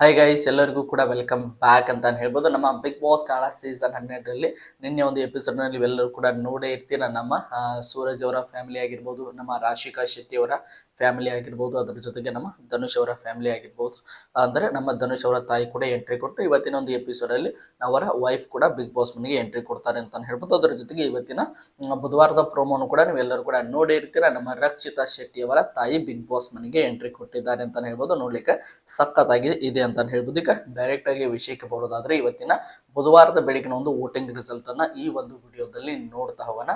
Hi guys ಎಲ್ಲರಿಗೂ ಕೂಡ welcome back ಅಂತ ಹೇಳ್ಬೋದು. ನಮ್ಮ ಬಿಗ್ ಬಾಸ್ ಕನ್ನಡ ಸೀಸನ್ ಹನ್ನೆರಡರಲ್ಲಿ ನಿನ್ನೆ ಒಂದು ಎಪಿಸೋಡ್ನಲ್ಲಿ ನೀವೆಲ್ಲರೂ ಕೂಡ ನೋಡೇ ಇರ್ತೀರ. ನಮ್ಮ ಸೂರಜ್ ಅವರ ಫ್ಯಾಮಿಲಿ ಆಗಿರ್ಬೋದು, ನಮ್ಮ ರಾಶಿಕಾ ಶೆಟ್ಟಿ ಅವರ ಫ್ಯಾಮಿಲಿ ಆಗಿರ್ಬೋದು, ಅದರ ಜೊತೆಗೆ ನಮ್ಮ ಧನುಷ್ ಅವರ ಫ್ಯಾಮಿಲಿ ಆಗಿರ್ಬೋದು. ಅಂದರೆ ನಮ್ಮ ಧನುಷ್ ಅವರ ತಾಯಿ ಕೂಡ ಎಂಟ್ರಿ ಕೊಟ್ಟು ಇವತ್ತಿನ ಒಂದು ಎಪಿಸೋಡಲ್ಲಿ ಅವರ ವೈಫ್ ಕೂಡ ಬಿಗ್ ಬಾಸ್ ಮನೆಗೆ ಎಂಟ್ರಿ ಕೊಡ್ತಾರೆ ಅಂತ ಹೇಳ್ಬೋದು. ಅದರ ಜೊತೆಗೆ ಇವತ್ತಿನ ಬುಧವಾರದ ಪ್ರೋಮೋನು ಕೂಡ ನೀವೆಲ್ಲರೂ ಕೂಡ ನೋಡೇ ಇರ್ತೀರ. ನಮ್ಮ ರಕ್ಷಿತಾ ಶೆಟ್ಟಿ ಅವರ ತಾಯಿ ಬಿಗ್ ಬಾಸ್ ಮನೆಗೆ ಎಂಟ್ರಿ ಕೊಟ್ಟಿದ್ದಾರೆ ಅಂತ ಹೇಳ್ಬೋದು. ನೋಡ್ಲಿಕ್ಕೆ ಸಖತ್ತಾಗಿ ಇದೆ ಅಂತ ಹೇಳ್ಬೋದು. ಈಗ ಡೈರೆಕ್ಟ್ ಆಗಿ ವಿಷಯಕ್ಕೆ ಬರೋದಾದ್ರೆ ಇವತ್ತಿನ ಬುಧವಾರದ ಬೆಳಗಿನ ಒಂದು ವೋಟಿಂಗ್ ರಿಸಲ್ಟ್ ಅನ್ನ ಈ ಒಂದು ವಿಡಿಯೋದಲ್ಲಿ ನೋಡ್ತಾ ಹೋಗೋಣ.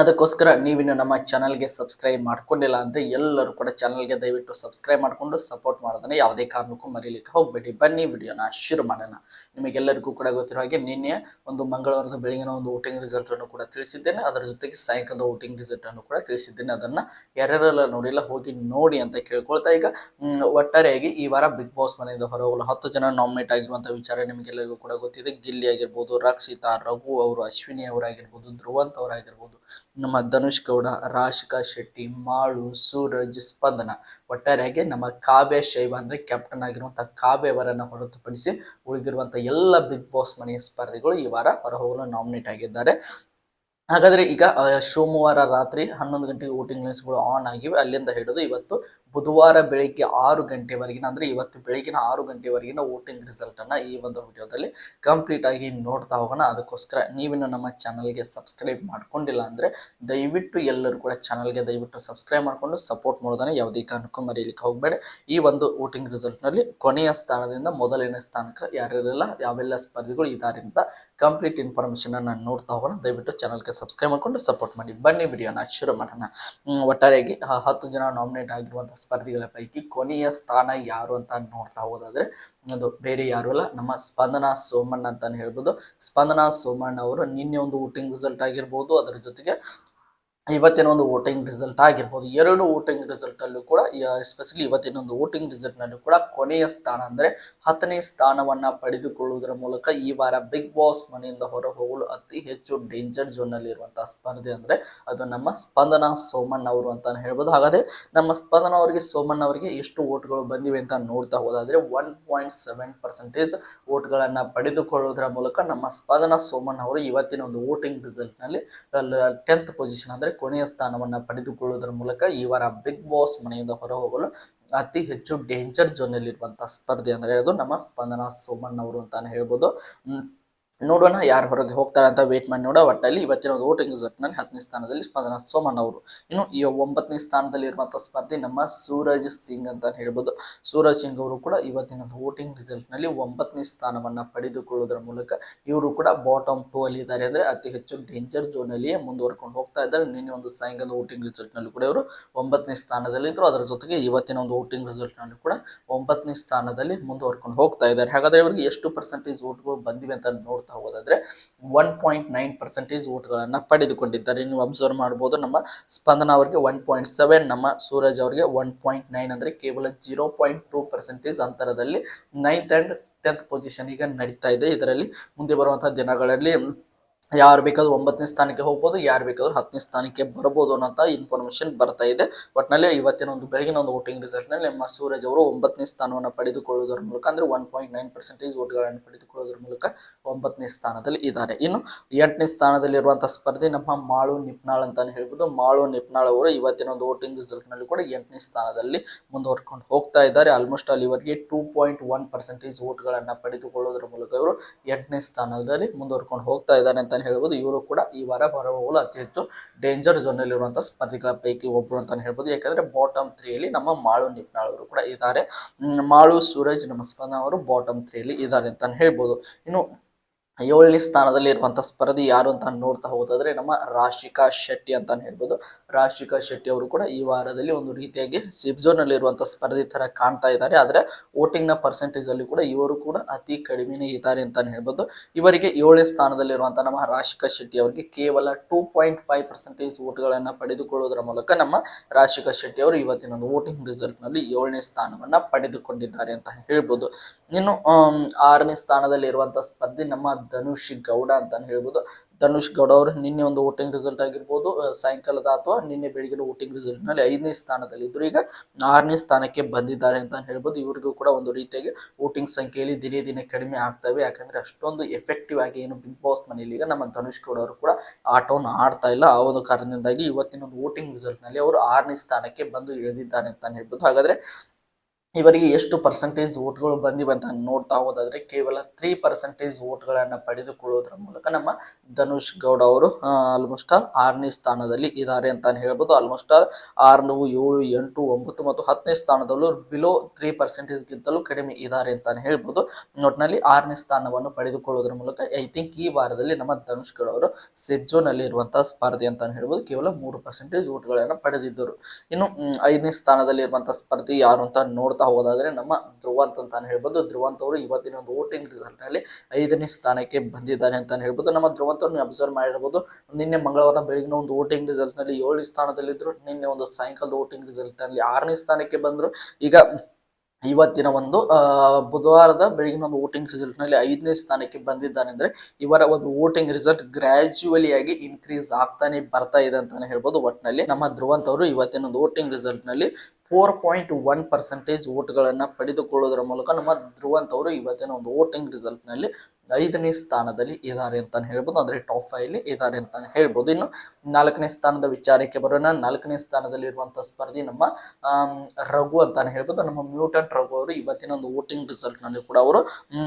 ಅದಕ್ಕೋಸ್ಕರ ನೀವಿನ್ನು ನಮ್ಮ ಚಾನಲ್ಗೆ ಸಬ್ಸ್ಕ್ರೈಬ್ ಮಾಡ್ಕೊಂಡಿಲ್ಲ ಅಂದರೆ ಎಲ್ಲರೂ ಕೂಡ ಚಾನಲ್ಗೆ ದಯವಿಟ್ಟು ಸಬ್ಸ್ಕ್ರೈಬ್ ಮಾಡಿಕೊಂಡು ಸಪೋರ್ಟ್ ಮಾಡೋದನ್ನು ಯಾವುದೇ ಕಾರಣಕ್ಕೂ ಮರೀಲಿಕ್ಕೆ ಹೋಗಬೇಡಿ. ಬನ್ನಿ ವಿಡಿಯೋನ ಶುರು ಮಾಡೋಣ. ನಿಮಗೆಲ್ಲರಿಗೂ ಕೂಡ ಗೊತ್ತಿರೋ ಹಾಗೆ ನಿನ್ನೆ ಒಂದು ಮಂಗಳವಾರದ ಬೆಳಗಿನ ಒಂದು ವೋಟಿಂಗ್ ರಿಸಲ್ಟ್ ಅನ್ನು ಕೂಡ ತಿಳಿಸಿದ್ದೇನೆ. ಅದರ ಜೊತೆಗೆ ಸಾಯಂಕಾಲದ ವೋಟಿಂಗ್ ರಿಸಲ್ಟ್ ಅನ್ನು ಕೂಡ ತಿಳಿಸಿದ್ದೇನೆ. ಅದನ್ನು ಯಾರ್ಯಾರೆಲ್ಲ ನೋಡಿಲ್ಲ ಹೋಗಿ ನೋಡಿ ಅಂತ ಕೇಳ್ಕೊಳ್ತಾ ಈಗ ಒಟ್ಟಾರೆಯಾಗಿ ಈ ವಾರ ಬಿಗ್ ಬಾಸ್ ಮನೆಯಿಂದ ಹೊರಹೋಗಲು ಹತ್ತು ಜನ ನಾಮಿನೇಟ್ ಆಗಿರುವಂಥ ವಿಚಾರ ನಿಮಗೆಲ್ಲರಿಗೂ ಕೂಡ ಗೊತ್ತಿದೆ. ಗಿಲ್ಲಿ ಆಗಿರ್ಬೋದು, ರಕ್ಷಿತಾ, ರಘು ಅವರು, ಅಶ್ವಿನಿ ಅವರಾಗಿರ್ಬೋದು, ಧ್ರುವಂತ್ ಅವರಾಗಿರ್ಬೋದು ನಮ್ಮ ಧನುಷ್ ಗೌಡ, ರಾಶಿಕಾ ಶೆಟ್ಟಿ, ಮಾಳು, ಸೂರಜ್, ಸ್ಪಂದನ. ಒಟ್ಟಾರೆಯಾಗಿ ನಮ್ಮ ಕಾವ್ಯ ಶೈವ ಅಂದರೆ ಕ್ಯಾಪ್ಟನ್ ಆಗಿರುವಂಥ ಕಾವ್ಯವರನ್ನು ಹೊರತುಪಡಿಸಿ ಉಳಿದಿರುವಂಥ ಎಲ್ಲ ಬಿಗ್ ಬಾಸ್ ಮನೆಯ ಸ್ಪರ್ಧಿಗಳು ಈ ವಾರ ಹೊರಹೋಗಲು ನಾಮಿನೇಟ್ ಆಗಿದ್ದಾರೆ. ಹಾಗಾದ್ರೆ ಈಗ ಸೋಮವಾರ ರಾತ್ರಿ ಹನ್ನೊಂದು ಗಂಟೆಗೆ ವೋಟಿಂಗ್ ಲಿಸ್ಟ್ಗಳು ಆನ್ ಆಗಿವೆ. ಅಲ್ಲಿಂದ ಹಿಡಿದು ಇವತ್ತು ಬುಧವಾರ ಬೆಳಿಗ್ಗೆ ಆರು ಗಂಟೆವರೆಗಿನ, ಅಂದ್ರೆ ಇವತ್ತು ಬೆಳಗಿನ ಆರು ಗಂಟೆವರೆಗಿನ ವೋಟಿಂಗ್ ರಿಸಲ್ಟ್ ಅನ್ನ ಈ ಒಂದು ವಿಡಿಯೋದಲ್ಲಿ ಕಂಪ್ಲೀಟ್ ಆಗಿ ನೋಡ್ತಾ ಹೋಗೋಣ. ಅದಕ್ಕೋಸ್ಕರ ನೀವಿನ್ನು ನಮ್ಮ ಚಾನಲ್ಗೆ ಸಬ್ಸ್ಕ್ರೈಬ್ ಮಾಡ್ಕೊಂಡಿಲ್ಲ ಅಂದ್ರೆ ದಯವಿಟ್ಟು ಎಲ್ಲರೂ ಕೂಡ ಚಾನಲ್ಗೆ ದಯವಿಟ್ಟು ಸಬ್ಸ್ಕ್ರೈಬ್ ಮಾಡಿಕೊಂಡು ಸಪೋರ್ಟ್ ಮಾಡೋದನ್ನ ಯಾವುದೇ ಕಾರಣಕ್ಕೂ ಮರೀಲಿಕ್ಕೆ ಹೋಗಬೇಡಿ. ಈ ಒಂದು ವೋಟಿಂಗ್ ರಿಸಲ್ಟ್ನಲ್ಲಿ ಕೊನೆಯ ಸ್ಥಾನದಿಂದ ಮೊದಲನೇ ಸ್ಥಾನಕ್ಕೆ ಯಾರ್ಯಾರೆಲ್ಲ, ಯಾವೆಲ್ಲ ಸ್ಪರ್ಧಿಗಳು ಇದ್ದಾರೆ ಅಂತ ಕಂಪ್ಲೀಟ್ ಇನ್ಫಾರ್ಮೇಶನ್ ಅನ್ನ ನೋಡ್ತಾ ಹೋಗೋಣ. ದಯವಿಟ್ಟು ಚಾನಲ್ಗೆ ಸಬ್ಸ್ಕ್ರೈಬ್ ಮಾಡಿಕೊಂಡು ಸಪೋರ್ಟ್ ಮಾಡಿ. ಬನ್ನಿ ವಿಡಿಯೋನ ಶುರು ಮಾಡೋಣ. ಒಟ್ಟಾರೆಯಾಗಿ ಹತ್ತು ಜನ ನಾಮಿನೇಟ್ ಆಗಿರುವಂಥ ಸ್ಪರ್ಧಿಗಳ ಪೈಕಿ ಕೊನೆಯ ಸ್ಥಾನ ಯಾರು ಅಂತ ನೋಡ್ತಾ ಹೋದಾದ್ರೆ, ಅದು ಬೇರೆ ಯಾರು ಅಲ್ಲ, ನಮ್ಮ ಸ್ಪಂದನಾ ಸೋಮಣ್ಣ ಅಂತಾನೆ ಹೇಳ್ಬೋದು. ಸ್ಪಂದನಾ ಸೋಮಣ್ಣ ಅವರು ನಿನ್ನೆ ಒಂದು ವೋಟಿಂಗ್ ರಿಸಲ್ಟ್ ಆಗಿರ್ಬೋದು. ಅದರ ಜೊತೆಗೆ ಇವತ್ತಿನ ಒಂದು ವೋಟಿಂಗ್ ರಿಸಲ್ಟ್ ಆಗಿರ್ಬೋದು, ಎರಡು ವೋಟಿಂಗ್ ರಿಸಲ್ಟ್ ಅಲ್ಲೂ ಕೂಡ ಎಸ್ಪೆಷಲಿ ಇವತ್ತಿನ ಒಂದು ವೋಟಿಂಗ್ ರಿಸಲ್ಟ್ ನಲ್ಲೂ ಕೂಡ ಕೊನೆಯ ಸ್ಥಾನ ಅಂದ್ರೆ ಹತ್ತನೇ ಸ್ಥಾನವನ್ನ ಪಡೆದುಕೊಳ್ಳುವುದರ ಮೂಲಕ ಈ ವಾರ ಬಿಗ್ ಬಾಸ್ ಮನೆಯಿಂದ ಹೊರ ಹೋಗಲು ಅತಿ ಹೆಚ್ಚು ಡೇಂಜರ್ ಝೋನ್ನಲ್ಲಿ ಇರುವಂತಹ ಸ್ಪರ್ಧೆ ಅಂದ್ರೆ ಅದು ನಮ್ಮ ಸ್ಪಂದನ ಸೋಮಣ್ಣ ಅವರು ಅಂತಾನೆ ಹೇಳ್ಬೋದು. ಹಾಗಾದ್ರೆ ನಮ್ಮ ಸ್ಪಂದನ ಅವರಿಗೆ, ಸೋಮಣ್ಣ ಅವರಿಗೆ ಎಷ್ಟು ವೋಟ್ಗಳು ಬಂದಿವೆ ಅಂತ ನೋಡ್ತಾ ಹೋದಾದರೆ ಒನ್ ಪಾಯಿಂಟ್ ಸೆವೆನ್ ಪರ್ಸೆಂಟೇಜ್ ವೋಟ್ಗಳನ್ನು ಪಡೆದುಕೊಳ್ಳುವುದರ ಮೂಲಕ ನಮ್ಮ ಸ್ಪಂದನ ಸೋಮಣ್ಣ ಅವರು ಇವತ್ತಿನ ಒಂದು ವೋಟಿಂಗ್ ರಿಸಲ್ಟ್ನಲ್ಲಿ ಟೆಂತ್ ಪೊಸಿಷನ್ ಅಂದ್ರೆ ಕೊನೆಯ ಸ್ಥಾನವನ್ನ ಪಡೆದುಕೊಳ್ಳುವುದರ ಮೂಲಕ ಈ ವಾರ ಬಿಗ್ ಬಾಸ್ ಮನೆಯಿಂದ ಹೊರ ಹೋಗಲು ಅತಿ ಹೆಚ್ಚು ಡೇಂಜರ್ ಝೋನ್ ಅಲ್ಲಿರುವಂತಹ ಸ್ಪರ್ಧೆ ಅಂದ್ರೆ ಅದು ನಮ್ಮ ಸ್ಪಂದನ ಸೋಮಣ್ಣವರು ಅಂತಾನೆ ಹೇಳ್ಬೋದು. ನೋಡೋಣ, ಯಾರು ಹೊರಗೆ ಹೋಗ್ತಾರೆ ಅಂತ ವೇಟ್ ಮಾಡಿ ನೋಡೋ ಒಟ್ಟಲ್ಲಿ ಇವತ್ತಿನ ವೋಟಿಂಗ್ ರಿಸಲ್ಟ್ನಲ್ಲಿ ಹತ್ತನೇ ಸ್ಥಾನದಲ್ಲಿ ಸ್ಪಂದನ ಸೋಮನ್ ಅವರು. ಇನ್ನು ಈ ಒಂಬತ್ತನೇ ಸ್ಥಾನದಲ್ಲಿ ಇರುವಂತಹ ಸ್ಪರ್ಧಿ ನಮ್ಮ ಸೂರಜ್ ಸಿಂಗ್ ಅಂತ ಹೇಳ್ಬೋದು. ಸೂರಜ್ ಸಿಂಗ್ ಅವರು ಕೂಡ ಇವತ್ತಿನ ವೋಟಿಂಗ್ ರಿಸಲ್ಟ್ನಲ್ಲಿ ಒಂಬತ್ತನೇ ಸ್ಥಾನವನ್ನು ಪಡೆದುಕೊಳ್ಳುವುದರ ಮೂಲಕ ಇವರು ಕೂಡ ಬಾಟಮ್ ಟೂ ಅಲ್ಲಿ ಇದ್ದಾರೆ ಅಂದರೆ ಅತಿ ಹೆಚ್ಚು ಡೇಂಜರ್ ಝೋನ್ ಅಲ್ಲಿಯೇ ಮುಂದುವರ್ಕೊಂಡು ಹೋಗ್ತಾ ಇದ್ದಾರೆ. ನಿನ್ನೆ ಒಂದು ಸಾಯಂಕಾಲ ವೋಟಿಂಗ್ ರಿಸಲ್ಟ್ನಲ್ಲಿ ಕೂಡ ಇವರು ಒಂಬತ್ತನೇ ಸ್ಥಾನದಲ್ಲಿ ಇದ್ರು. ಅದರ ಜೊತೆಗೆ ಇವತ್ತಿನ ಒಂದು ವೋಟಿಂಗ್ ರಿಸಲ್ಟ್ನಲ್ಲಿ ಕೂಡ ಒಂಬತ್ತನೇ ಸ್ಥಾನದಲ್ಲಿ ಮುಂದುವರ್ಕೊಂಡು ಹೋಗ್ತಾ ಇದ್ದಾರೆ. ಹಾಗಾದ್ರೆ ಇವರಿಗೆ ಎಷ್ಟು ಪರ್ಸೆಂಟೇಜ್ ಓಟ್ಗಳು ಬಂದಿವೆ ಅಂತ ನೋಡ್ತಾ ಹೋಗೋದಾದ್ರೆ ಒನ್ ಪಾಯಿಂಟ್ ನೈನ್ ಪರ್ಸೆಂಟೇಜ್ ಓಟ್ಗಳನ್ನ ಪಡೆದುಕೊಂಡಿದ್ದಾರೆ. ನೀವು ಅಬ್ಸರ್ವ್ ಮಾಡಬಹುದು ನಮ್ಮ ಸ್ಪಂದನ ಅವರಿಗೆ ಒನ್ ಪಾಯಿಂಟ್ ಸೆವೆನ್ ನಮ್ಮ ಸೂರಜ್ ಅವರಿಗೆ ಒನ್ ಪಾಯಿಂಟ್ ನೈನ್ ಅಂದ್ರೆ ಕೇವಲ ಜೀರೋ ಪಾಯಿಂಟ್ ಟೂ ಪರ್ಸೆಂಟೇಜ್ ಅಂತರದಲ್ಲಿ ನೈನ್ತ್ ಅಂಡ್ ಟೆಂತ್ ಪೊಸಿಷನ್ ಈಗ ನಡೀತಾ ಇದೆ. ಇದರಲ್ಲಿ ಮುಂದೆ ಬರುವಂತಹ ದಿನಗಳಲ್ಲಿ ಯಾರು ಬೇಕಾದ್ರೂ ಒಂಬತ್ತನೇ ಸ್ಥಾನಕ್ಕೆ ಹೋಗ್ಬೋದು, ಯಾರು ಬೇಕಾದ್ರೂ ಹತ್ತನೇ ಸ್ಥಾನಕ್ಕೆ ಬರಬಹುದು ಅನ್ನೋಂಥ ಇನ್ಫಾರ್ಮೇಶನ್ ಬರ್ತಾ ಇದೆ. ಒಟ್ಟಿನಲ್ಲಿ ಇವತ್ತಿನ ಒಂದು ಬೆಳಗಿನ ಒಂದು ವೋಟಿಂಗ್ ರಿಸಲ್ಟ್ನಲ್ಲಿ ನಮ್ಮ ಸೂರಜ್ ಅವರು ಒಂಬತ್ತನೇ ಸ್ಥಾನವನ್ನು ಪಡೆದುಕೊಳ್ಳುವುದರ ಮೂಲಕ, ಅಂದ್ರೆ ಒನ್ ಪಾಯಿಂಟ್ ನೈನ್ ಪರ್ಸೆಂಟೇಜ್ ಓಟ್ಗಳನ್ನು ಪಡೆದುಕೊಳ್ಳುವುದರ ಮೂಲಕ ಒಂಬತ್ತನೇ ಸ್ಥಾನದಲ್ಲಿ ಇದ್ದಾರೆ. ಇನ್ನು ಎಂಟನೇ ಸ್ಥಾನದಲ್ಲಿರುವಂತಹ ಸ್ಪರ್ಧೆ ನಮ್ಮ ಮಾಳು ನಿಪ್ನಾಳ್ ಅಂತ ಹೇಳ್ಬೋದು. ಮಾಳು ನಿಪ್ನಾಳ್ ಅವರು ಇವತ್ತಿನ ಒಂದು ವೋಟಿಂಗ್ ರಿಸಲ್ಟ್ನಲ್ಲಿ ಕೂಡ ಎಂಟನೇ ಸ್ಥಾನದಲ್ಲಿ ಮುಂದುವರ್ಕೊಂಡು ಹೋಗ್ತಾ ಇದ್ದಾರೆ. ಆಲ್ಮೋಸ್ಟ್ ಅಲ್ಲಿ ಇವರಿಗೆ ಟೂ ಪಾಯಿಂಟ್ ಒನ್ ಪರ್ಸೆಂಟೇಜ್ ವೋಟ್ಗಳನ್ನು ಪಡೆದುಕೊಳ್ಳುವುದರ ಮೂಲಕ ಇವರು ಎಂಟನೇ ಸ್ಥಾನದಲ್ಲಿ ಮುಂದುವರ್ಕೊಂಡು ಹೋಗ್ತಾ ಇದ್ದಾರೆ ಅಂತಾನೆ ಹೇಳ್ಬೋದು. ಇವರು ಕೂಡ ಈ ವಾರ ಹೊರಹೋಗಲು ಅತಿ ಹೆಚ್ಚು ಡೇಂಜರ್ ಝೋನ್ ಇರುವಂತಹ ಸ್ಪರ್ಧಿಗಳ ಪೈಕಿ ಒಬ್ರು ಅಂತಾನೆ ಹೇಳ್ಬೋದು. ಯಾಕಂದ್ರೆ ಬಾಟಮ್ ತ್ರೀಯಲ್ಲಿ ನಮ್ಮ ಮಾಳು ನಿಪ್ನಾಳ್ ಅವರು ಕೂಡ ಇದ್ದಾರೆ. ಮಾಳು ಸೂರಜ್ ನಮ್ಮ ಅವರು ಬಾಟಮ್ ತ್ರೀಯಲ್ಲಿ ಇದ್ದಾರೆ ಅಂತಾನೆ ಹೇಳ್ಬೋದು. ಇನ್ನು ಏಳನೇ ಸ್ಥಾನದಲ್ಲಿ ಇರುವಂಥ ಸ್ಪರ್ಧಿ ಯಾರು ಅಂತ ನೋಡ್ತಾ ಹೋದಾದ್ರೆ ನಮ್ಮ ರಾಶಿಕಾ ಶೆಟ್ಟಿ ಅಂತ ಹೇಳ್ಬೋದು. ರಾಶಿಕಾ ಶೆಟ್ಟಿ ಅವರು ಕೂಡ ಈ ವಾರದಲ್ಲಿ ಒಂದು ರೀತಿಯಾಗಿ ಸಿಪ್ ಝೋನ್ ಸ್ಪರ್ಧಿ ತರ ಕಾಣ್ತಾ ಇದ್ದಾರೆ. ಆದ್ರೆ ವೋಟಿಂಗ್ನ ಪರ್ಸೆಂಟೇಜ್ ಅಲ್ಲಿ ಕೂಡ ಇವರು ಕೂಡ ಅತಿ ಕಡಿಮೆನೇ ಇದ್ದಾರೆ ಅಂತಾನೆ ಹೇಳ್ಬೋದು. ಇವರಿಗೆ ಏಳನೇ ಸ್ಥಾನದಲ್ಲಿ ಇರುವಂತಹ ನಮ್ಮ ರಾಶಿಕಾ ಶೆಟ್ಟಿ ಅವರಿಗೆ ಕೇವಲ ಟೂ ಪಾಯಿಂಟ್ ಫೈವ್ ಪರ್ಸೆಂಟೇಜ್ ಓಟ್ಗಳನ್ನ ಪಡೆದುಕೊಳ್ಳುವುದರ ಮೂಲಕ ನಮ್ಮ ರಾಶಿಕಾ ಶೆಟ್ಟಿ ಅವರು ಇವತ್ತಿನ ಒಂದು ವೋಟಿಂಗ್ ರಿಸಲ್ಟ್ನಲ್ಲಿ ಏಳನೇ ಸ್ಥಾನವನ್ನ ಪಡೆದುಕೊಂಡಿದ್ದಾರೆ ಅಂತ ಹೇಳ್ಬೋದು. ಇನ್ನು ಆರನೇ ಸ್ಥಾನದಲ್ಲಿ ಇರುವಂತಹ ಸ್ಪರ್ಧಿ ನಮ್ಮ ಧನುಷ್ ಗೌಡ ಅಂತಾನೆ ಹೇಳ್ಬೋದು. ಧನುಷ್ ಗೌಡ ಅವರು ನಿನ್ನೆ ಒಂದು ವೋಟಿಂಗ್ ರಿಸಲ್ಟ್ ಆಗಿರ್ಬೋದು. ಸಾಯಂಕಾಲದ ಅಥವಾ ನಿನ್ನೆ ಬೆಳಿಗ್ಗೆ ವೋಟಿಂಗ್ ರಿಸಲ್ಟ್ನಲ್ಲಿ ಐದನೇ ಸ್ಥಾನದಲ್ಲಿ ಇದ್ರು. ಈಗ ಆರನೇ ಸ್ಥಾನಕ್ಕೆ ಬಂದಿದ್ದಾರೆ ಅಂತ ಹೇಳ್ಬೋದು. ಇವರಿಗೂ ಕೂಡ ಒಂದು ರೀತಿಯಾಗಿ ವೋಟಿಂಗ್ ಸಂಖ್ಯೆಯಲ್ಲಿ ದಿನೇ ದಿನೇ ಕಡಿಮೆ ಆಗ್ತವೆ. ಯಾಕಂದ್ರೆ ಅಷ್ಟೊಂದು ಎಫೆಕ್ಟಿವ್ ಆಗಿ ಏನು ಬಿಗ್ ಬಾಸ್ ಮನೆಯಲ್ಲಿ ಈಗ ನಮ್ಮ ಧನುಷ್ ಗೌಡ ಅವರು ಕೂಡ ಆಟವನ್ನು ಆಡ್ತಾ ಇಲ್ಲ. ಆ ಒಂದು ಕಾರಣದಿಂದಾಗಿ ಇವತ್ತಿನ ಒಂದು ವೋಟಿಂಗ್ ರಿಸಲ್ಟ್ನಲ್ಲಿ ಅವರು ಆರನೇ ಸ್ಥಾನಕ್ಕೆ ಬಂದು ಇಳಿದಿದ್ದಾರೆ ಅಂತ ಹೇಳ್ಬೋದು. ಹಾಗಾದ್ರೆ ಇವರಿಗೆ ಎಷ್ಟು ಪರ್ಸೆಂಟೇಜ್ ಓಟ್ಗಳು ಬಂದಿವೆ ಅಂತ ನೋಡ್ತಾ ಹೋದಾದ್ರೆ ಕೇವಲ ತ್ರೀ ಪರ್ಸೆಂಟೇಜ್ ವೋಟ್ಗಳನ್ನ ಪಡೆದುಕೊಳ್ಳೋದ್ರ ಮೂಲಕ ನಮ್ಮ ಧನುಷ್ ಗೌಡ ಅವರು ಆಲ್ಮೋಸ್ಟ್ ಆಲ್ ಆರನೇ ಸ್ಥಾನದಲ್ಲಿ ಇದ್ದಾರೆ ಅಂತ ಹೇಳ್ಬೋದು. ಆಲ್ಮೋಸ್ಟ್ ಆಲ್ ಆರು ಏಳು, ಎಂಟು, ಒಂಬತ್ತು ಮತ್ತು ಹತ್ತನೇ ಸ್ಥಾನದಲ್ಲೂ ಬಿಲೋ ತ್ರೀ ಪರ್ಸೆಂಟೇಜ್ ಗಿಂತಲೂ ಕಡಿಮೆ ಇದ್ದಾರೆ ಅಂತಾನೆ ಹೇಳ್ಬೋದು. ನೋಟ್ನಲ್ಲಿ ಆರನೇ ಸ್ಥಾನವನ್ನು ಪಡೆದುಕೊಳ್ಳೋದ್ರ ಮೂಲಕ ಐ ಥಿಂಕ್ ಈ ವಾರದಲ್ಲಿ ನಮ್ಮ ಧನುಷ್ ಗೌಡ ಅವರು ಅಲ್ಲಿ ಇರುವಂತಹ ಸ್ಪರ್ಧೆ ಅಂತ ಹೇಳ್ಬೋದು. ಕೇವಲ ಮೂರು ಪರ್ಸೆಂಟೇಜ್ ಓಟ್ಗಳನ್ನು ಪಡೆದಿದ್ದರು. ಇನ್ನು ಐದನೇ ಸ್ಥಾನದಲ್ಲಿ ಇರುವಂತಹ ಸ್ಪರ್ಧಿ ಯಾರು ಅಂತ ನೋಡ್ತಾ ಹೋದಾದ್ರೆ ನಮ್ಮ ಧ್ರುವಂತ್ ಅಂತ ಹೇಳ್ಬೋದು. ಧ್ರುವಂತ್ ಅವರು ಇವತ್ತಿನ ಒಂದು ವೋಟಿಂಗ್ ರಿಸಲ್ಟ್ನಲ್ಲಿ ಐದನೇ ಸ್ಥಾನಕ್ಕೆ ಬಂದಿದ್ದಾರೆ ಅಂತ ಹೇಳ್ಬೋದು. ನಮ್ಮ ಧ್ರುವಂತ್ ಅವ್ರನ್ನ ಅಬ್ಸರ್ವ್ ಮಾಡಿರ್ಬೋದು. ನಿನ್ನೆ ಮಂಗಳವಾರ ಬೆಳಗಿನ ಒಂದು ವೋಟಿಂಗ್ ರಿಸಲ್ಟ್ನಲ್ಲಿ ಏಳನೇ ಸ್ಥಾನದಲ್ಲಿದ್ರು. ನಿನ್ನೆ ಒಂದು ಸಾಯಂಕಾಲದ ವೋಟಿಂಗ್ ರಿಸಲ್ಟ್ನಲ್ಲಿ ಆರನೇ ಸ್ಥಾನಕ್ಕೆ ಬಂದ್ರು. ಈಗ ಇವತ್ತಿನ ಒಂದು ಬುಧವಾರದ ಬೆಳಗಿನ ಒಂದು ವೋಟಿಂಗ್ ರಿಸಲ್ಟ್ನಲ್ಲಿ ಐದನೇ ಸ್ಥಾನಕ್ಕೆ ಬಂದಿದ್ದಾನೆ ಅಂದ್ರೆ ಇವರ ಒಂದು ವೋಟಿಂಗ್ ರಿಸಲ್ಟ್ ಗ್ರಾಜುವಲಿ ಆಗಿ ಇನ್ಕ್ರೀಸ್ ಆಗ್ತಾನೆ ಬರ್ತಾ ಇದೆ ಅಂತಾನೆ ಹೇಳ್ಬೋದು. ಒಟ್ಟಿನಲ್ಲಿ ನಮ್ಮ ಧ್ರುವಂತ್ ಅವರು ಇವತ್ತಿನ ಒಂದು ವೋಟಿಂಗ್ ರಿಸಲ್ಟ್ನಲ್ಲಿ ಫೋರ್ ಪಾಯಿಂಟ್ ಒನ್ ಪರ್ಸೆಂಟೇಜ್ ಓಟ್ಗಳನ್ನು ಪಡೆದುಕೊಳ್ಳೋದ್ರ ಮೂಲಕ ನಮ್ಮ ಧ್ರುವಂತ್ ಅವರು ಇವತ್ತಿನ ಒಂದು ವೋಟಿಂಗ್ ರಿಸಲ್ಟ್ನಲ್ಲಿ ಐದನೇ ಸ್ಥಾನದಲ್ಲಿ ಇದ್ದಾರೆ ಅಂತಾನೆ ಹೇಳ್ಬೋದು. ಅಂದ್ರೆ ಟಾಪ್ ಫೈವ್ ಇದ್ದಾರೆ ಅಂತಾನೆ ಹೇಳ್ಬೋದು. ಇನ್ನು ನಾಲ್ಕನೇ ಸ್ಥಾನದ ವಿಚಾರಕ್ಕೆ ಬರೋಣ. ನಾಲ್ಕನೇ ಸ್ಥಾನದಲ್ಲಿ ಇರುವಂತಹ ಸ್ಪರ್ಧಿ ನಮ್ಮ ರಘು ಅಂತಾನೆ ಹೇಳ್ಬೋದು. ನಮ್ಮ ಮ್ಯೂಟೆಂಟ್ ರಘು ಅವರು ಇವತ್ತಿನ ಒಂದು ವೋಟಿಂಗ್ ರಿಸಲ್ಟ್ನಲ್ಲಿ ಕೂಡ ಅವರು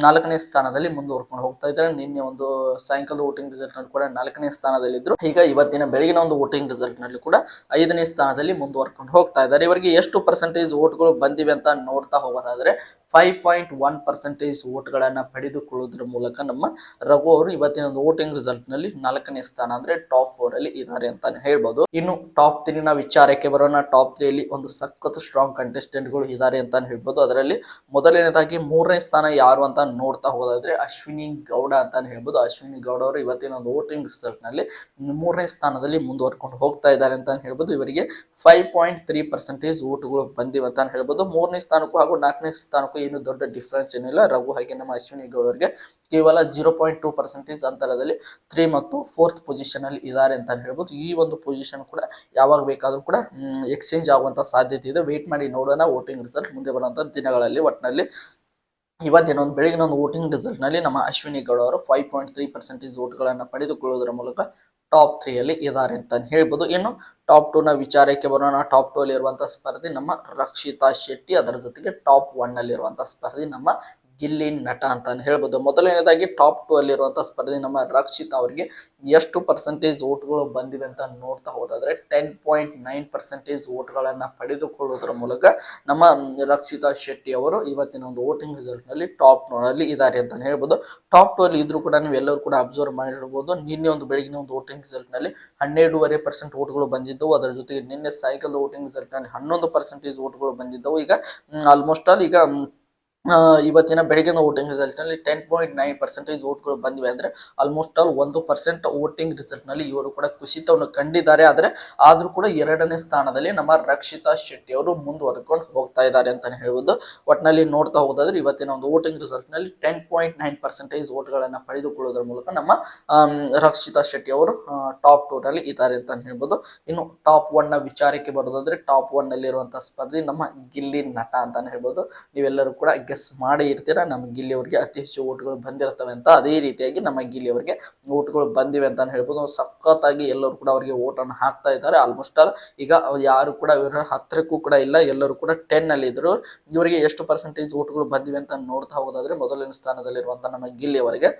ನಾಲ್ಕನೇ ಸ್ಥಾನದಲ್ಲಿ ಮುಂದುವರ್ಕೊಂಡು ಹೋಗ್ತಾ ಇದ್ದಾರೆ. ನಿನ್ನೆ ಒಂದು ಸಾಯಂಕಾಲದ ವೋಟಿಂಗ್ ರಿಸಲ್ಟ್ನಲ್ಲಿ ಕೂಡ ನಾಲ್ಕನೇ ಸ್ಥಾನದಲ್ಲಿದ್ರು. ಈಗ ಇವತ್ತಿನ ಬೆಳಗಿನ ಒಂದು ವೋಟಿಂಗ್ ರಿಸಲ್ಟ್ನಲ್ಲಿ ಕೂಡ ಐದನೇ ಸ್ಥಾನದಲ್ಲಿ ಮುಂದುವರ್ಕೊಂಡು ಹೋಗ್ತಾ ಇದ್ದಾರೆ. ಇವರಿಗೆ ಎಷ್ಟು ಪರ್ಸೆಂಟೇಜ್ ವೋಟ್ಗಳು ಬಂದಿವೆ ಅಂತ ನೋಡ್ತಾ ಹೋಗೋದಾದ್ರೆ ಫೈವ್ ಪಾಯಿಂಟ್ ಒನ್ ಪರ್ಸೆಂಟೇಜ್ ವೋಟ್ಗಳನ್ನ ಪಡೆದುಕೊಳ್ಳೋದ್ರ ಮೂಲಕ ನಮ್ಮ ರಘು ಅವರು ಇವತ್ತಿನ ಒಂದು ವೋಟಿಂಗ್ ರಿಸಲ್ಟ್ನಲ್ಲಿ ನಾಲ್ಕನೇ ಸ್ಥಾನ ಅಂದ್ರೆ ಟಾಪ್ ಫೋರ್ ಅಲ್ಲಿ ಇದ್ದಾರೆ ಅಂತಾನೆ ಹೇಳ್ಬಹುದು ಇನ್ನು ಟಾಪ್ ತ್ರೀ ನ ವಿಚಾರಕ್ಕೆ ಬರೋಣ. ಟಾಪ್ ತ್ರೀ ಅಲ್ಲಿ ಒಂದು ಸಖತ್ ಸ್ಟ್ರಾಂಗ್ ಕಂಟೆಸ್ಟೆಂಟ್ಗಳು ಇದ್ದಾರೆ ಅಂತಾನೆ ಹೇಳ್ಬೋದು. ಅದರಲ್ಲಿ ಮೊದಲನೇದಾಗಿ ಮೂರನೇ ಸ್ಥಾನ ಯಾರು ಅಂತ ನೋಡ್ತಾ ಹೋದಾದ್ರೆ ಅಶ್ವಿನಿ ಗೌಡ ಅಂತಾನೆ ಹೇಳ್ಬೋದು. ಅಶ್ವಿನಿ ಗೌಡ ಅವರು ಇವತ್ತಿನ ಒಂದು ವೋಟಿಂಗ್ ರಿಸಲ್ಟ್ನಲ್ಲಿ ಮೂರನೇ ಸ್ಥಾನದಲ್ಲಿ ಮುಂದುವರ್ಕೊಂಡು ಹೋಗ್ತಾ ಇದ್ದಾರೆ ಅಂತ ಹೇಳ್ಬೋದು. ಇವರಿಗೆ ಫೈವ್ ಪಾಯಿಂಟ್ ತ್ರೀ ಪರ್ಸೆಂಟೇಜ್ ಓಟ್ಗಳು ಬಂದಿವೆ ಅಂತ ಹೇಳ್ಬೋದು. ಮೂರನೇ ಸ್ಥಾನಕ್ಕೂ ಹಾಗೂ ನಾಲ್ಕನೇ ಸ್ಥಾನಕ್ಕೂ ಏನು ದೊಡ್ಡ ಡಿಫ್ರೆನ್ಸ್ ಏನಿಲ್ಲ. ರಘು ಹಾಗೆ ನಮ್ಮ ಅಶ್ವಿನಿ ಗೌಡರಿಗೆ ಕೇವಲ ಜೀರೋ ಪಾಯಿಂಟ್ ಟೂ ಪರ್ಸೆಂಟೇಜ್ ಅಂತರದಲ್ಲಿ ತ್ರೀ ಮತ್ತು ಫೋರ್ತ್ ಪೊಸಿಷನ್ ಅಲ್ಲಿ ಇದ್ದಾರೆ ಅಂತ ಹೇಳ್ಬೋದು. ಈ ಒಂದು ಪೊಸಿಷನ್ ಕೂಡ ಯಾವಾಗ ಬೇಕಾದರೂ ಕೂಡ ಎಕ್ಸ್ಚೇಂಜ್ ಆಗುವಂತ ಸಾಧ್ಯತೆ ಇದೆ. ವೇಟ್ ಮಾಡಿ ನೋಡೋಣ ವೋಟಿಂಗ್ ರಿಸಲ್ಟ್ ಮುಂದೆ ಬರುವಂತ ದಿನಗಳಲ್ಲಿ ಒಟ್ಟಿನಲ್ಲಿ ಇವತ್ತಿನ ಒಂದು ಬೆಳಗಿನ ಒಂದು ವೋಟಿಂಗ್ ರಿಸಲ್ಟ್ನಲ್ಲಿ ನಮ್ಮ ಅಶ್ವಿನಿ ಗೌಡ ಅವರು ಫೈವ್ ಪಾಯಿಂಟ್ ತ್ರೀ ಪರ್ಸೆಂಟೇಜ್ ವೋಟ್ಗಳನ್ನು ಪಡೆದುಕೊಳ್ಳುವುದರ ಮೂಲಕ ಟಾಪ್ ತ್ರೀ ಅಲ್ಲಿ ಇದ್ದಾರೆ ಅಂತ ಹೇಳ್ಬೋದು. ಇನ್ನು ಟಾಪ್ ಟೂ ನ ವಿಚಾರಕ್ಕೆ ಬರೋಣ. ಟಾಪ್ ಟೂ ಅಲ್ಲಿ ಇರುವಂತಹ ಸ್ಪರ್ಧಿ ನಮ್ಮ ರಕ್ಷಿತಾ ಶೆಟ್ಟಿ. ಅದರ ಜೊತೆಗೆ ಟಾಪ್ ಒನ್ ಅಲ್ಲಿ ಇರುವಂತಹ ಸ್ಪರ್ಧಿ ನಮ್ಮ ಗಿಲ್ಲಿ ನಟ ಅಂತ ಹೇಳ್ಬೋದು. ಮೊದಲನೇದಾಗಿ ಟಾಪ್ ಟು ಅಲ್ಲಿ ಇರುವಂತ ಸ್ಪರ್ಧೆ ನಮ್ಮ ರಕ್ಷಿತ್ ಅವರಿಗೆ ಎಷ್ಟು ಪರ್ಸೆಂಟೇಜ್ ಓಟ್ಗಳು ಬಂದಿವೆ ಅಂತ ನೋಡ್ತಾ ಹೋದಾದ್ರೆ ಟೆನ್ ಪಾಯಿಂಟ್ ನೈನ್ ಪರ್ಸೆಂಟೇಜ್ ಓಟ್ಗಳನ್ನ ಪಡೆದುಕೊಳ್ಳುವುದರ ಮೂಲಕ ನಮ್ಮ ರಕ್ಷಿತಾ ಶೆಟ್ಟಿ ಅವರು ಇವತ್ತಿನ ಒಂದು ವೋಟಿಂಗ್ ರಿಸಲ್ಟ್ನಲ್ಲಿ ಟಾಪ್ ಅಲ್ಲಿ ಇದ್ದಾರೆ ಅಂತ ಹೇಳ್ಬೋದು. ಟಾಪ್ ಟು ಅಲ್ಲಿ ಇದ್ರು ಕೂಡ ನೀವು ಎಲ್ಲರೂ ಕೂಡ ಅಬ್ಸರ್ವ್ ಮಾಡಿರ್ಬೋದು. ನಿನ್ನೆ ಒಂದು ಬೆಳಗಿನ ಒಂದು ವೋಟಿಂಗ್ ರಿಸಲ್ಟ್ನಲ್ಲಿ ಹನ್ನೆರಡೂವರೆ ಪರ್ಸೆಂಟ್ ಓಟ್ಗಳು ಬಂದಿದ್ದವು. ಅದರ ಜೊತೆಗೆ ನಿನ್ನೆ ಸೈಕಲ್ ವೋಟಿಂಗ್ ರಿಸಲ್ಟ್ನಲ್ಲಿ ಹನ್ನೊಂದು ಪರ್ಸೆಂಟೇಜ್ ಓಟ್ಗಳು ಬಂದಿದ್ದವು. ಈಗ ಆಲ್ಮೋಸ್ಟ್ ಆಲ್ ಈಗ ಇವತ್ತಿನ ಬೆಳಗಿನ ವೋಟಿಂಗ್ ರಿಸಲ್ಟ್ನಲ್ಲಿ ಟೆನ್ ಪಾಯಿಂಟ್ ನೈನ್ ಪರ್ಸೆಂಟೇಜ್ ವೋಟ್ಗಳು ಬಂದಿವೆ ಅಂದ್ರೆ ಆಲ್ಮೋಸ್ಟ್ ಆಲ್ ಒಂದು ಪರ್ಸೆಂಟ್ ವೋಟಿಂಗ್ ರಿಸಲ್ಟ್ನಲ್ಲಿ ಇವರು ಕೂಡ ಕುಸಿತವನ್ನು ಕಂಡಿದ್ದಾರೆ. ಆದ್ರೆ ಆದ್ರೂ ಕೂಡ ಎರಡನೇ ಸ್ಥಾನದಲ್ಲಿ ನಮ್ಮ ರಕ್ಷಿತಾ ಶೆಟ್ಟಿ ಅವರು ಮುಂದುವರೆಕೊಂಡು ಹೋಗ್ತಾ ಇದ್ದಾರೆ ಅಂತಾನೆ ಹೇಳ್ಬೋದು. ಒಟ್ಟಿನಲ್ಲಿ ನೋಡ್ತಾ ಹೋಗೋದಾದ್ರೆ ಇವತ್ತಿನ ಒಂದು ವೋಟಿಂಗ್ ರಿಸಲ್ಟ್ನಲ್ಲಿ ಟೆನ್ ಪಾಯಿಂಟ್ ನೈನ್ ಪರ್ಸೆಂಟೇಜ್ ವೋಟ್ಗಳನ್ನು ಪಡೆದುಕೊಳ್ಳೋದ್ರ ಮೂಲಕ ನಮ್ಮ ರಕ್ಷಿತಾ ಶೆಟ್ಟಿ ಅವರು ಟಾಪ್ ಟೂ ನಲ್ಲಿ ಇದ್ದಾರೆ ಅಂತ ಹೇಳ್ಬೋದು. ಇನ್ನು ಟಾಪ್ ಒನ್ನ ವಿಚಾರಕ್ಕೆ ಬರೋದಾದ್ರೆ ಟಾಪ್ ಒನ್ನಲ್ಲಿ ಇರುವಂತಹ ಸ್ಪರ್ಧಿ ನಮ್ಮ ಗಿಲ್ಲಿ ನಟ ಅಂತಾನೆ ಹೇಳ್ಬೋದು. ನೀವೆಲ್ಲರೂ ಕೂಡ ಗೆಸ್ ಮಾಡಿ ಇರ್ತೀರಾ, ನಮ್ಮ ಗಿಲ್ಲಿ ಅವರಿಗೆ ಅತಿ ಹೆಚ್ಚು ಓಟ್ಗಳು ಬಂದಿರ್ತವೆ ಅಂತ ಅದೇ ರೀತಿಯಾಗಿ ನಮ್ಮ ಗಿಲ್ಲಿ ಅವರಿಗೆ ಓಟ್ಗಳು ಬಂದಿವೆ ಅಂತ ಹೇಳ್ಬೋದು. ಸಖತ್ತಾಗಿ ಎಲ್ಲರೂ ಕೂಡ ಅವರಿಗೆ ಓಟನ್ನು ಹಾಕ್ತಾ ಇದ್ದಾರೆ. ಆಲ್ಮೋಸ್ಟ್ ಆಲ್ ಈಗ ಯಾರು ಕೂಡ ಇವರ ಹತ್ತಿರಕ್ಕೂ ಕೂಡ ಇಲ್ಲ, ಎಲ್ಲರೂ ಕೂಡ ಟೆನ್ ಅಲ್ಲಿ ಇದ್ರು. ಇವರಿಗೆ ಎಷ್ಟು ಪರ್ಸೆಂಟೇಜ್ ಓಟ್ಗಳು ಬಂದಿವೆ ಅಂತ ನೋಡ್ತಾ ಹೋಗೋದಾದ್ರೆ ಮೊದಲನೇ ಸ್ಥಾನದಲ್ಲಿರುವಂತಹ ನಮ್ಮ ಗಿಲ್ಲಿ ಅವರಿಗೆ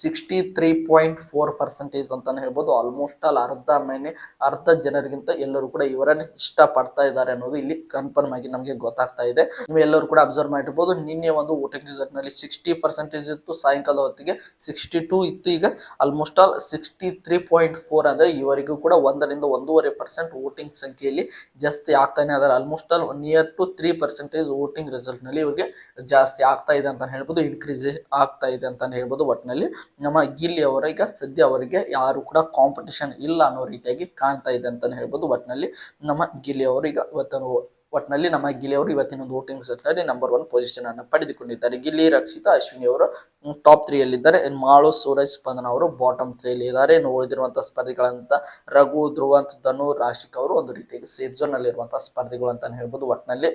sixty three point four percentage ಅಂತಾನೆ ಹೇಳ್ಬೋದು. ಆಲ್ಮೋಸ್ಟ್ ಆಲ್ ಅರ್ಧ ಮನೆ, ಅರ್ಧ ಜನರಿಗಿಂತ ಎಲ್ಲರೂ ಕೂಡ ಇವರನ್ನ ಇಷ್ಟಪಡ್ತಾ ಇದ್ದಾರೆ ಅನ್ನೋದು ಇಲ್ಲಿ ಕನ್ಫರ್ಮ್ ಆಗಿ ನಮಗೆ ಗೊತ್ತಾಗ್ತಾ ಇದೆ. ನೀವು ಎಲ್ಲರೂ ಕೂಡ ಅಬ್ಸರ್ವ್ ಮಾಡಿರ್ಬೋದು. ನಿನ್ನೆ ಒಂದು ವೋಟಿಂಗ್ ರಿಸಲ್ಟ್ನಲ್ಲಿ ಸಿಕ್ಸ್ಟಿ ಪರ್ಸೆಂಟೇಜ್ ಇತ್ತು. ಸಾಯಂಕಾಲ ಹೊತ್ತಿಗೆ ಸಿಕ್ಸ್ಟಿ ಟೂ ಇತ್ತು. ಈಗ almost all sixty three point four ಅಂದ್ರೆ ಇವರಿಗೂ ಕೂಡ ಒಂದರಿಂದ ಒಂದೂವರೆ ಪರ್ಸೆಂಟ್ ವೋಟಿಂಗ್ ಸಂಖ್ಯೆಯಲ್ಲಿ ಜಾಸ್ತಿ ಆಗ್ತಾನೆ ಅದರ almost all near to three percentage voting ರಿಸಲ್ಟ್ನಲ್ಲಿ ಇವರಿಗೆ ಜಾಸ್ತಿ ಆಗ್ತಾ ಇದೆ ಅಂತ ಹೇಳ್ಬೋದು. ಇನ್ಕ್ರೀಸ್ ಆಗ್ತಾ ಇದೆ ಅಂತ ಹೇಳ್ಬೋದು. ಒಟ್ಟಿನಲ್ಲಿ ನಮ್ಮ ಗಿಲ್ಲಿ ಸದ್ಯ ಅವರಿಗೆ ಯಾರು ಕೂಡ ಕಾಂಪಿಟೇಷನ್ ಇಲ್ಲ ಅನ್ನೋ ರೀತಿಯಾಗಿ ಕಾಣ್ತಾ ಇದೆ ಅಂತಾನೆ ಹೇಳ್ಬೋದು. ಒಟ್ನಲ್ಲಿ ನಮ್ಮ ಗಿಲ್ಲಿ ಅವರು ಈಗ ಇವತ್ತು ಒಟ್ಟಿನಲ್ಲಿ ನಮ್ಮ ಗಿಲ್ಲಿ ಅವರು ಇವತ್ತಿನ ಒಂದು ವೋಟಿಂಗ್ ಸೆಟ್ನಲ್ಲಿ ನಂಬರ್ ಒನ್ ಪೊಸಿಷನ್ ಅನ್ನು ಪಡೆದುಕೊಂಡಿದ್ದಾರೆ. ಗಿಲ್ಲಿ, ರಕ್ಷಿತಾ, ಅಶ್ವಿನಿ ಅವರು ಟಾಪ್ ತ್ರೀ ಯಲ್ಲಿದ್ದಾರೆ. ಇನ್ನು ಮಾಳು, ಸೂರಜ್, ಸ್ಪಂದನ ಅವರು ಬಾಟಮ್ ತ್ರೀ ಅಲ್ಲಿ ಇದ್ದಾರೆ. ಇನ್ನು ಉಳಿದಿರುವಂತಹ ಸ್ಪರ್ಧಿಗಳಂತ ರಘು, ಧ್ರುವಂತ್, ಧನು, ರಾಶಿಕ್ ಅವರು ಒಂದು ರೀತಿಯಾಗಿ ಸೇಫ್ ಝೋನ್ ಅಲ್ಲಿ ಇರುವಂತಹ ಸ್ಪರ್ಧಿಗಳು ಅಂತಾನೆ ಹೇಳ್ಬೋದು. ಒಟ್ಟಿನಲ್ಲಿ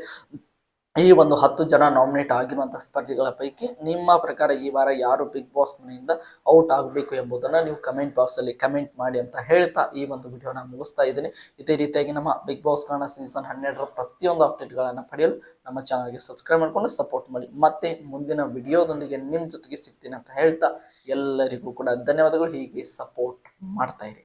ಈ ಒಂದು ಹತ್ತು ಜನ ನಾಮಿನೇಟ್ ಆಗಿರುವಂತಹ ಸ್ಪರ್ಧಿಗಳ ಪೈಕಿ ನಿಮ್ಮ ಪ್ರಕಾರ ಈ ವಾರ ಯಾರು ಬಿಗ್ ಬಾಸ್ ಮನೆಯಿಂದ ಔಟ್ ಆಗಬೇಕು ಎಂಬುದನ್ನು ನೀವು ಕಮೆಂಟ್ ಬಾಕ್ಸ್ ಅಲ್ಲಿ ಕಮೆಂಟ್ ಮಾಡಿ ಅಂತ ಹೇಳ್ತಾ ಈ ಒಂದು ವಿಡಿಯೋನ ಮುಗಿಸ್ತಾ ಇದ್ದೀನಿ. ಇದೇ ರೀತಿಯಾಗಿ ನಮ್ಮ ಬಿಗ್ ಬಾಸ್ ಕನ್ನಡ ಸೀಸನ್ ಹನ್ನೆರಡರ ಪ್ರತಿಯೊಂದು ಅಪ್ಡೇಟ್ಗಳನ್ನು ಪಡೆಯಲು ನಮ್ಮ ಚಾನಲ್ಗೆ ಸಬ್ಸ್ಕ್ರೈಬ್ ಮಾಡಿಕೊಂಡು ಸಪೋರ್ಟ್ ಮಾಡಿ. ಮತ್ತೆ ಮುಂದಿನ ವಿಡಿಯೋದೊಂದಿಗೆ ನಿಮ್ಮ ಜೊತೆಗೆ ಸಿಗ್ತೀನಿ ಅಂತ ಹೇಳ್ತಾ ಎಲ್ಲರಿಗೂ ಕೂಡ ಧನ್ಯವಾದಗಳು. ಹೀಗೆ ಸಪೋರ್ಟ್ ಮಾಡ್ತಾ ಇರಿ.